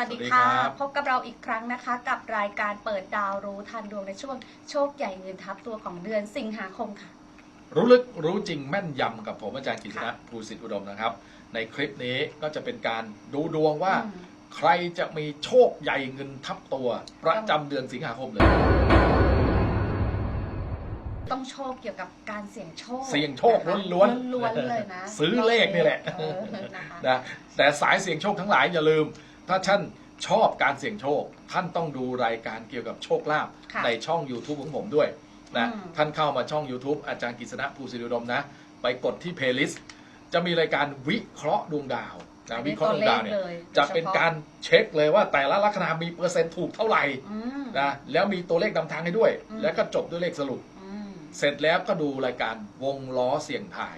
วัสดีสวัสดีค่ะครับ พบกับเราอีกครั้งนะคะ กับรายการเปิดดาวรู้ทันดวงในช่วงโชคใหญ่เงินทับตัวของเดือนสิงหาคมค่ะ รู้ลึกรู้จริงแม่นยำกับผมอาจารย์กฤษณะค่ะ ภูสิทธิอุดมนะครับ ในคลิปนี้ก็จะเป็นการดูดวงว่า อืมใครจะมีโชคใหญ่เงินทับตัว ประจำเดือนสิงหาคมเลย ต้องโชคเกี่ยวกับการเสี่ยงโชคเสี่ยงโชคนะคะล้วนๆล้วนๆเลยนะซื้อเลขนี่แหละ เออนะคะนะแต่สายเสี่ยงโชคทั้งหลายอย่าลืม ถ้าท่านชอบการเสี่ยงโชค ท่านต้องดูรายการเกี่ยวกับโชคลาภค่ะในช่อง YouTube ของผมด้วยนะอืม ท่านเข้ามาช่อง YouTube อาจารย์กฤษณะภูสิทธิอุดมนะ ไปกดที่เพลย์ลิสต์จะมีรายการวิเคราะห์ดวงดาวนะอันวินี้เคราะห์ดวงดาวเนี่ยตัวเลขเลยจะเป็นการเช็คเลยว่าแต่ละลัคนามีเปอร์เซ็นต์ถูกเท่าไหร่อืม นะแล้วมีตัวเลขนำทางให้ด้วย อืม แล้วก็จบด้วยเลขสรุป อืม เสร็จแล้วก็ดูรายการวงล้อเสี่ยงทาย